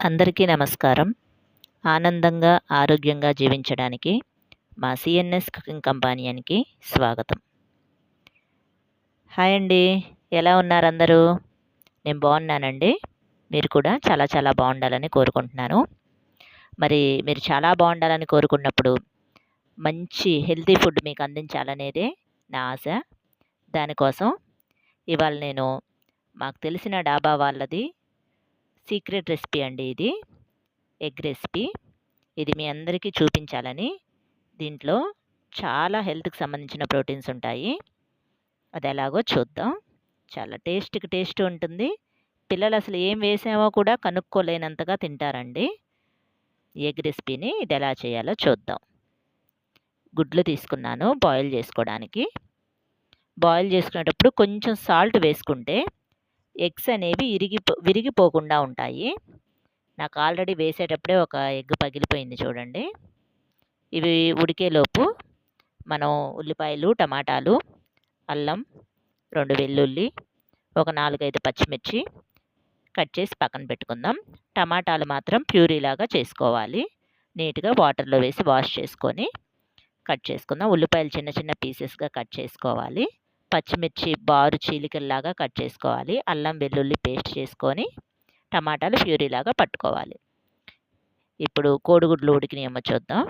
అందరికీ నమస్కారం. ఆనందంగా ఆరోగ్యంగా జీవించడానికి మా సిఎన్ఎస్ కుకింగ్ కంపానియన్కి స్వాగతం. హాయ్ అండి. ఎలా ఉన్నారు అందరూ? నేను బాగున్నానండి. మీరు కూడా చాలా చాలా బాగుండాలని కోరుకుంటున్నాను. మరి మీరు చాలా బాగుండాలని కోరుకున్నప్పుడు మంచి హెల్తీ ఫుడ్ మీకు అందించాలనేదే నా ఆశ. దానికోసం ఇవాళ నేను మాకు తెలిసిన డాబా వాళ్ళది సీక్రెట్ రెసిపీ అండి ఇది. Egg recipe. ఇది మీ అందరికీ చూపించాలని. దీంట్లో చాలా హెల్త్కి సంబంధించిన ప్రోటీన్స్ ఉంటాయి. అది ఎలాగో చూద్దాం. చాలా టేస్ట్కి టేస్ట్ ఉంటుంది. పిల్లలు అసలు ఏం వేసామో కూడా కనుక్కోలేనంతగా తింటారండి. ఎగ్ రెసిపీని ఇది ఎలా చేయాలో చూద్దాం. గుడ్లు తీసుకున్నాను బాయిల్ చేసుకోవడానికి. బాయిల్ చేసుకునేటప్పుడు కొంచెం సాల్ట్ వేసుకుంటే ఎగ్స్ అనేవి ఇరిగి విరిగిపోకుండా ఉంటాయి. నాకు ఆల్రెడీ వేసేటప్పుడే ఒక ఎగ్ పగిలిపోయింది చూడండి. ఇవి ఉడికేలోపు మనం ఉల్లిపాయలు టమాటాలు అల్లం రెండు వెల్లుల్లి ఒక నాలుగైదు పచ్చిమిర్చి కట్ చేసి పక్కన పెట్టుకుందాం. టమాటాలు మాత్రం ప్యూరీలాగా చేసుకోవాలి. నీట్గా వాటర్లో వేసి వాష్ చేసుకొని కట్ చేసుకుందాం. ఉల్లిపాయలు చిన్న చిన్న పీసెస్గా కట్ చేసుకోవాలి. పచ్చిమిర్చి బారు చీలికల్లాగా కట్ చేసుకోవాలి. అల్లం వెల్లుల్లి పేస్ట్ చేసుకొని టమాటాలు ప్యూరీలాగా పట్టుకోవాలి. ఇప్పుడు కోడిగుడ్లు ఉడికినాయేమో చూద్దాం.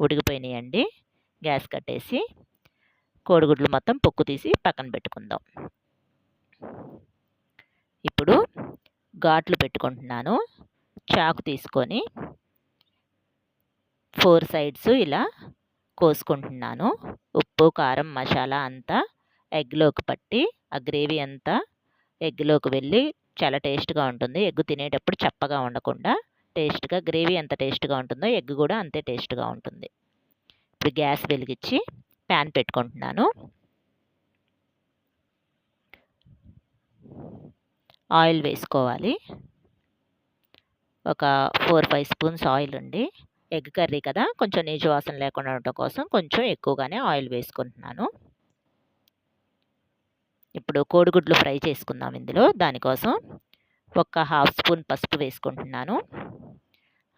ఉడికిపోయినాయండి. గ్యాస్ కట్టేసి కోడిగుడ్లు మొత్తం పొక్కు తీసి పక్కన పెట్టుకుందాం. ఇప్పుడు ఘాట్లు పెట్టుకుంటున్నాను. చాకు తీసుకొని ఫోర్ సైడ్స్ ఇలా కోసుకుంటున్నాను. ఉప్పు కారం మసాలా అంతా ఎగ్లోకి పట్టి ఆ గ్రేవీ అంతా ఎగ్లోకి వెళ్ళి చాలా టేస్ట్గా ఉంటుంది. ఎగ్ తినేటప్పుడు చప్పగా ఉండకుండా టేస్ట్గా గ్రేవీ ఎంత టేస్ట్గా ఉంటుందో ఎగ్ కూడా అంతే టేస్ట్గా ఉంటుంది. ఇప్పుడు గ్యాస్ వెలిగించి ప్యాన్ పెట్టుకుంటున్నాను. ఆయిల్ వేసుకోవాలి. ఒక ఫోర్ ఫైవ్ స్పూన్స్ ఆయిల్ ఉంది ఎగ్ కర్రీ కదా కొంచెం నీచు వాసన లేకుండా ఉండటం కోసం కొంచెం ఎక్కువగానే ఆయిల్ వేసుకుంటున్నాను. ఇప్పుడు కోడిగుడ్లు ఫ్రై చేసుకుందాం ఇందులో. దానికోసం ఒక హాఫ్ స్పూన్ పసుపు వేసుకుంటున్నాను.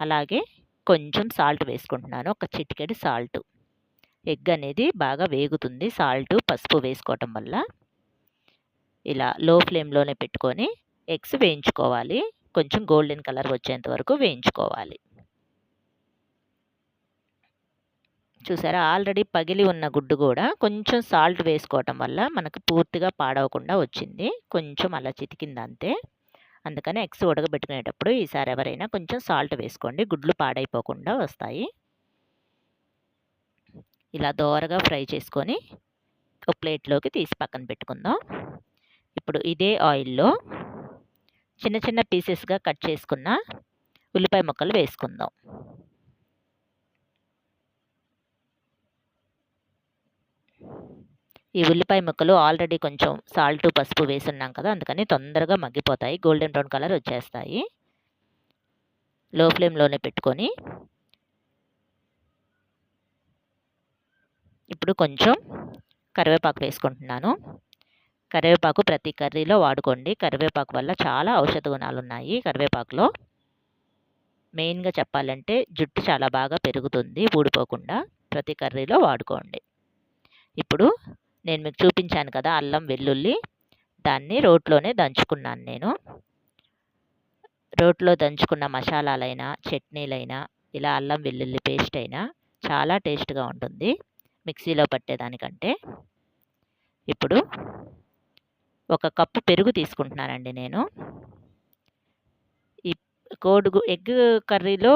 అలాగే కొంచెం సాల్ట్ వేసుకుంటున్నాను. ఒక చిటికెడు సాల్ట్. ఎగ్ అనేది బాగా వేగుతుంది సాల్ట్ పసుపు వేసుకోవటం వల్ల. ఇలా లో ఫ్లేమ్లోనే పెట్టుకొని ఎగ్స్ వేయించుకోవాలి. కొంచెం గోల్డెన్ కలర్ వచ్చేంత వరకు వేయించుకోవాలి. చూసారా? ఆల్రెడీ పగిలి ఉన్న గుడ్డు కూడా కొంచెం సాల్ట్ వేసుకోవటం వల్ల మనకు పూర్తిగా పాడవకుండా వచ్చింది. కొంచెం అలా చితికింది అంతే. అందుకని ఎగ్స్ ఉడకబెట్టుకునేటప్పుడు ఈసారి ఎవరైనా కొంచెం సాల్ట్ వేసుకోండి. గుడ్లు పాడైపోకుండా వస్తాయి. ఇలా దోరగా ఫ్రై చేసుకొని ఒక ప్లేట్లోకి తీసి పక్కన పెట్టుకుందాం. ఇప్పుడు ఇదే ఆయిల్లో చిన్న చిన్న పీసెస్గా కట్ చేసుకున్న ఉల్లిపాయ ముక్కలు వేసుకుందాం. ఈ ఉల్లిపాయ ముక్కలు ఆల్రెడీ కొంచెం సాల్ట్ పసుపు వేసున్నాం కదా అందుకని తొందరగా మగ్గిపోతాయి. గోల్డెన్ బ్రౌన్ కలర్ వచ్చేస్తాయి. లో ఫ్లేమ్లోనే పెట్టుకొని ఇప్పుడు కొంచెం కరివేపాకు వేసుకుంటున్నాను. కరివేపాకు ప్రతి కర్రీలో వాడుకోండి. కరివేపాకు వల్ల చాలా ఔషధ గుణాలు ఉన్నాయి కరివేపాకులో. మెయిన్గా చెప్పాలంటే జుట్టు చాలా బాగా పెరుగుతుంది ఊడిపోకుండా ప్రతి కర్రీలో వాడుకోండి. ఇప్పుడు నేను మీకు చూపించాను కదా అల్లం వెల్లుల్లి. దాన్ని రోట్లోనే దంచుకున్నాను నేను. రోట్లో దంచుకున్న మసాలాలైనా చట్నీలైనా ఇలా అల్లం వెల్లుల్లి పేస్ట్ అయినా చాలా టేస్ట్గా ఉంటుంది మిక్సీలో పట్టేదానికంటే. ఇప్పుడు ఒక కప్పు పెరుగు తీసుకుంటున్నానండి నేను. ఈ కోడుగు ఎగ్ కర్రీలో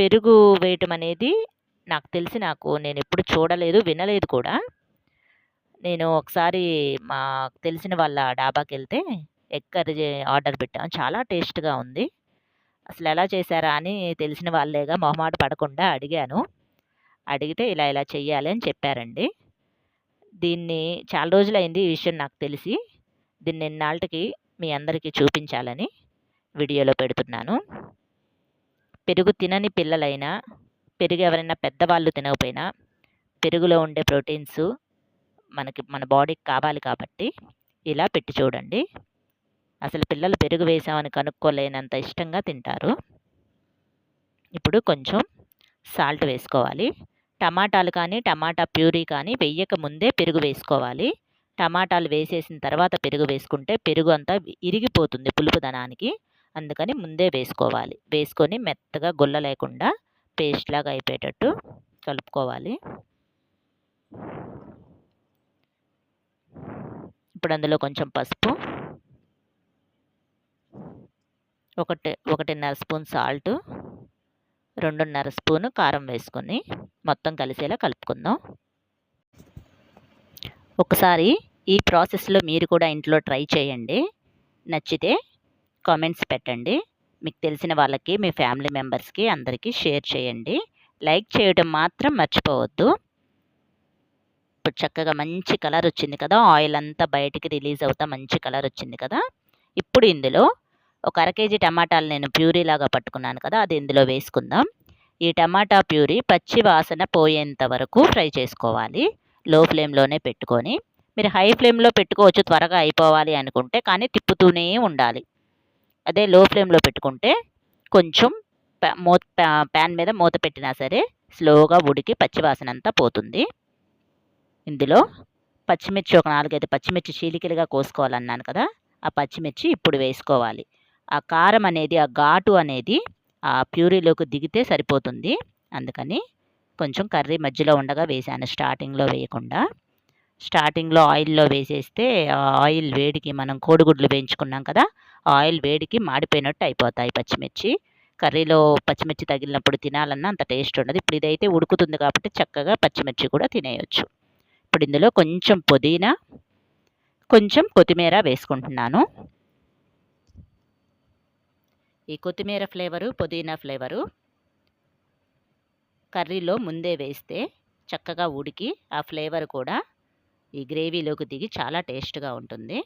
పెరుగు వేయటం అనేది నాకు తెలిసి నాకు నేను ఎప్పుడు చూడలేదు వినలేదు కూడా. నేను ఒకసారి మా తెలిసిన వాళ్ళ డాబాకి వెళ్తే ఎగ్ కర్రీ ఆర్డర్ పెట్టాను చాలా టేస్ట్గా ఉంది. అసలు ఎలా చేశారా అని తెలిసిన వాళ్ళేగా మొహమాట పడకుండా అడిగాను. అడిగితే ఇలా ఇలా చెయ్యాలి అని చెప్పారండి. దీన్ని చాలా రోజులైంది ఈ విషయం నాకు తెలిసి. దీన్ని నిన్నాళ్ళకి మీ అందరికీ చూపించాలని వీడియోలో పెడుతున్నాను. పెరుగు తినని పిల్లలైనా పెరుగు ఎవరైనా పెద్దవాళ్ళు తినకపోయినా పెరుగులో ఉండే ప్రోటీన్స్ మనకి మన బాడీకి కావాలి కాబట్టి ఇలా పెట్టి చూడండి. అసలు పిల్లలు పెరుగు వేసామని కనుక్కోలేనంత ఇష్టంగా తింటారు. ఇప్పుడు కొంచెం సాల్ట్ వేసుకోవాలి. టమాటాలు కానీ టమాటా ప్యూరీ కానీ వెయ్యక ముందే పెరుగు వేసుకోవాలి. టమాటాలు వేసేసిన తర్వాత పెరుగు వేసుకుంటే పెరుగు అంతా ఇరిగిపోతుంది పులుపుదనానికి. అందుకని ముందే వేసుకోవాలి. వేసుకొని మెత్తగా గుల్ల లేకుండా పేస్ట్ లాగా అయిపోయేటట్టు కలుపుకోవాలి. ఇప్పుడు అందులో కొంచెం పసుపు. ఒకటి ఒకటిన్నర స్పూన్ సాల్ట్. రెండున్నర స్పూను కారం వేసుకొని మొత్తం కలిసేలా కలుపుకుందాం. ఒకసారి ఈ ప్రాసెస్లో మీరు కూడా ఇంట్లో ట్రై చేయండి. నచ్చితే కామెంట్స్ పెట్టండి. మీకు తెలిసిన వాళ్ళకి మీ ఫ్యామిలీ మెంబర్స్కి అందరికీ షేర్ చేయండి. లైక్ చేయడం మాత్రం మర్చిపోవద్దు. ఇప్పుడు చక్కగా మంచి కలర్ వచ్చింది కదా ఆయిల్ అంతా బయటికి రిలీజ్ అవుతా మంచి కలర్ వచ్చింది కదా ఇప్పుడు ఇందులో ఒక అర కేజీ టమాటాలు నేను ప్యూరీ లాగా పట్టుకున్నాను కదా అది ఇందులో వేసుకుందాం. ఈ టమాటా ప్యూరీ పచ్చి వాసన పోయేంత వరకు ఫ్రై చేసుకోవాలి లో ఫ్లేమ్లోనే పెట్టుకొని. మీరు హై ఫ్లేమ్లో పెట్టుకోవచ్చు త్వరగా అయిపోవాలి అనుకుంటే కానీ తిప్పుతూనే ఉండాలి. అదే లో ఫ్లేమ్లో పెట్టుకుంటే కొంచెం మూత ప్యాన్ మీద మూత పెట్టినా సరే స్లోగా ఉడికి పచ్చివాసన అంతా పోతుంది. ఇందులో పచ్చిమిర్చి ఒక నాలుగైదు పచ్చిమిర్చి చీలికలుగా కోసుకోవాలన్నాను కదా ఆ పచ్చిమిర్చి ఇప్పుడు వేసుకోవాలి. ఆ కారం అనేది ఆ ఘాటు అనేది ఆ ప్యూరీలోకి దిగితే సరిపోతుంది. అందుకని కొంచెం కర్రీ మధ్యలో ఉండగా వేసాను స్టార్టింగ్లో వేయకుండా. స్టార్టింగ్లో ఆయిల్లో వేసేస్తే ఆయిల్ వేడికి మనం కోడిగుడ్లు వేయించుకున్నాం కదా ఆయిల్ వేడికి మాడిపోయినట్టు అయిపోతాయి పచ్చిమిర్చి. కర్రీలో పచ్చిమిర్చి తగిలినప్పుడు తినాలన్నా అంత టేస్ట్ ఉండదు. ఇప్పుడు ఇదైతే ఉడుకుతుంది కాబట్టి చక్కగా పచ్చిమిర్చి కూడా తినేయచ్చు. ఇప్పుడు ఇందులో కొంచెం పుదీనా కొంచెం కొత్తిమీర వేసుకుంటున్నాను. ఈ కొత్తిమీర ఫ్లేవరు పుదీనా ఫ్లేవరు కర్రీలో ముందే వేస్తే చక్కగా ఉడికి ఆ ఫ్లేవర్ కూడా ఈ గ్రేవీలోకి దిగి చాలా టేస్ట్గా ఉంటుంది.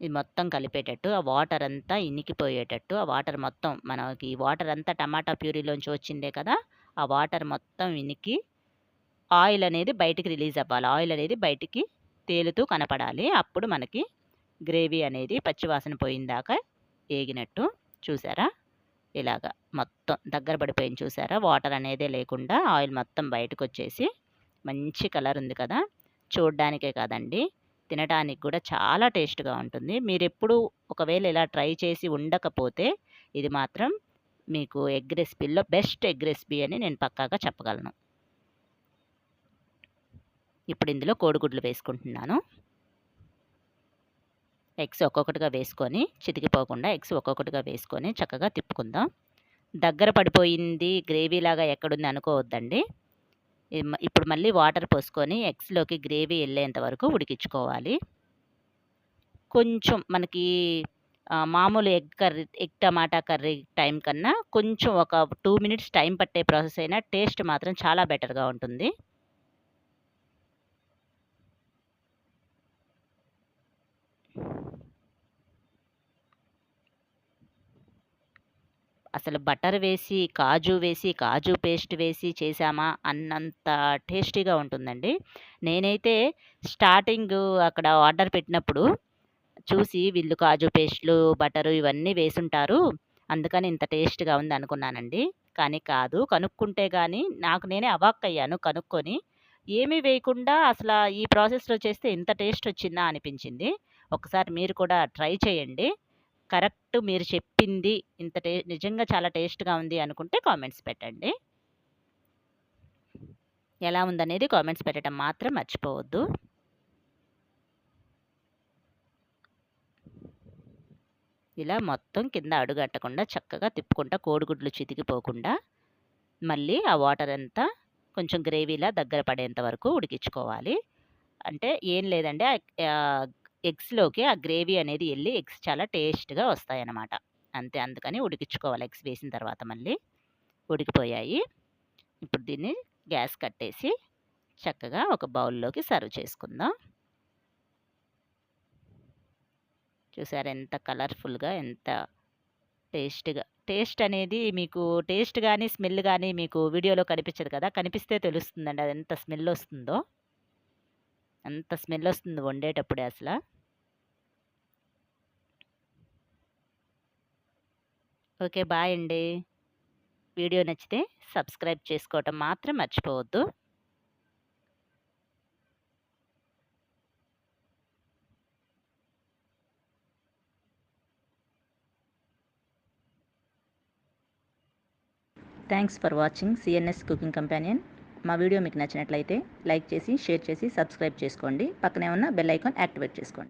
ఇది మొత్తం కలిపేటట్టు ఆ వాటర్ అంతా ఇనికిపోయేటట్టు ఆ వాటర్ మొత్తం మనకి ఈ వాటర్ అంతా టమాటా ప్యూరీలోంచి వచ్చిందే కదా ఆ వాటర్ మొత్తం ఇనికి ఆయిల్ అనేది బయటికి రిలీజ్ అవ్వాలి. ఆయిల్ అనేది బయటికి తేలుతూ కనపడాలి. అప్పుడు మనకి గ్రేవీ అనేది పచ్చివాసన పోయిందాక ఏగినట్టు చూసారా? ఇలాగా మొత్తం దగ్గర పడిపోయింది చూసారా? వాటర్ అనేదే లేకుండా ఆయిల్ మొత్తం బయటకు వచ్చేసి మంచి కలర్ ఉంది కదా? చూడ్డానికే కాదండి. తినడానికి కూడా చాలా టేస్ట్గా ఉంటుంది. మీరు ఎప్పుడు ఒకవేళ ఇలా ట్రై చేసి ఉండకపోతే ఇది మాత్రం మీకు ఎగ్ రెసిపీలో బెస్ట్ ఎగ్ రెసిపీ అని నేను పక్కాగా చెప్పగలను. ఇప్పుడు ఇందులో కోడిగుడ్లు వేసుకుంటున్నాను. ఎగ్స్ ఒక్కొక్కటిగా వేసుకొని చితికిపోకుండా ఎగ్స్ ఒక్కొక్కటిగా వేసుకొని చక్కగా తిప్పుకుందాం. దగ్గర పడిపోయింది గ్రేవీ లాగా ఎక్కడుంది అనుకోవద్దండి. ఇప్పుడు మళ్ళీ వాటర్ పోసుకొని ఎగ్స్లోకి గ్రేవీ వెళ్ళేంత వరకు ఉడికించుకోవాలి. కొంచెం మనకి మామూలు egg curry egg tomato curry time కన్నా కొంచెం ఒక టూ మినిట్స్ టైం పట్టే ప్రాసెస్ అయినా టేస్ట్ మాత్రం చాలా బెటర్గా ఉంటుంది. అసలు బటర్ వేసి కాజు వేసి కాజు పేస్ట్ వేసి చేసామా అన్నంత టేస్టీగా ఉంటుందండి. నేనైతే స్టార్టింగ్ అక్కడ ఆర్డర్ పెట్టినప్పుడు చూసి వీళ్ళు కాజు పేస్ట్లు బటరు ఇవన్నీ వేసుంటారు. అందుకని ఇంత టేస్ట్గా ఉంది అనుకున్నానండి. కానీ కాదు కనుక్కుంటే కానీ నాకు నేనే అవాక్ అయ్యాను కనుక్కొని. ఏమీ వేయకుండా అసలు ఈ ప్రాసెస్లో చేస్తే ఇంత టేస్ట్ వచ్చిందా అనిపించింది. ఒకసారి మీరు కూడా ట్రై చేయండి. కరెక్ట్ మీరు చెప్పింది ఇంత టే నిజంగా చాలా టేస్ట్గా ఉంది అనుకుంటే కామెంట్స్ పెట్టండి. ఎలా ఉందనేది కామెంట్స్ పెట్టడం మాత్రం మర్చిపోవద్దు. ఇలా మొత్తం కింద అడుగట్టకుండా చక్కగా తిప్పుకుంటా కోడిగుడ్లు చితికిపోకుండా మళ్ళీ ఆ వాటర్ అంతా కొంచెం గ్రేవీలా దగ్గర పడేంత వరకు ఉడికించుకోవాలి. అంటే ఏం లేదండి ఎగ్స్లోకి ఆ గ్రేవీ అనేది వెళ్ళి ఎగ్స్ చాలా టేస్ట్గా వస్తాయన్నమాట. అంతే అందుకని ఉడికించుకోవాలి ఎగ్స్ వేసిన తర్వాత మళ్ళీ ఉడికిపోయాయి. ఇప్పుడు దీన్ని గ్యాస్ కట్టేసి చక్కగా ఒక బౌల్లోకి సర్వ్ చేసుకుందాం. చూసారు ఎంత కలర్ఫుల్గా ఎంత టేస్ట్గా టేస్ట్ అనేది మీకు టేస్ట్ కానీ స్మెల్ కానీ మీకు వీడియోలో కనిపించదు కదా! కనిపిస్తే తెలుస్తుందండి అది ఎంత స్మెల్ వస్తుందో. అంత స్మెల్ వస్తుంది వండేటప్పుడే అసలు. ఓకే బాయ్ అండి. వీడియో నచ్చితే సబ్స్క్రైబ్ చేసుకోవటం మాత్రం మర్చిపోవద్దు. Thanks for watching CNS cooking companion మా వీడియో మీకు నచ్చినట్లయితే లైక్ చేసి షేర్ చేసి సబ్స్క్రైబ్ చేసుకోండి. పక్కనే ఉన్న బెల్ ఐకాన్ యాక్టివేట్ చేసుకోండి.